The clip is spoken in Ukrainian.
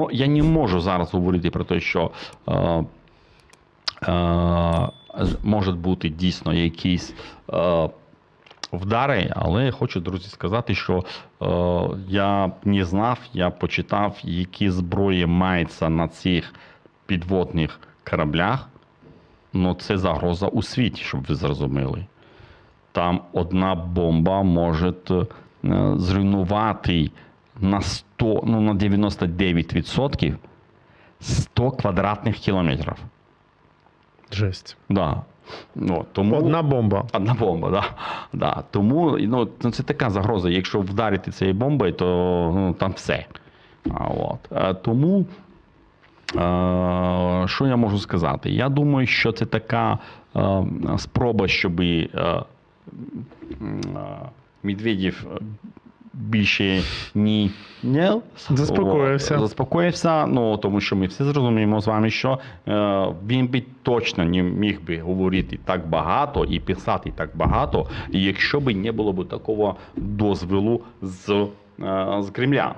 Ну, я не можу зараз говорити про те, що е, е, може бути дійсно якісь е, вдари, але хочу, друзі, сказати, що е, я не знав, я почитав, які зброї маються на цих підводних кораблях. Ну, це загроза у світі, щоб ви зрозуміли. Там одна бомба може е, зруйнувати на 100, ну, на 99% 100 квадратних кілометрів. Жесть. Да. Ну, тому... Одна бомба. Одна бомба, да. Да. Тому ну, ну, це така загроза. Якщо вдарити цією бомбою, то ну, там все. А, от. Тому, е, що я можу сказати? Я думаю, що це така е, спроба, щоб е, Медведєв більше ні, Ні, Заспокоївся. заспокоївся. Ну тому що ми всі зрозуміємо з вами, що е, він би точно не міг би говорити так багато і писати так багато, якщо б не було б такого дозволу з, е, з Кремля.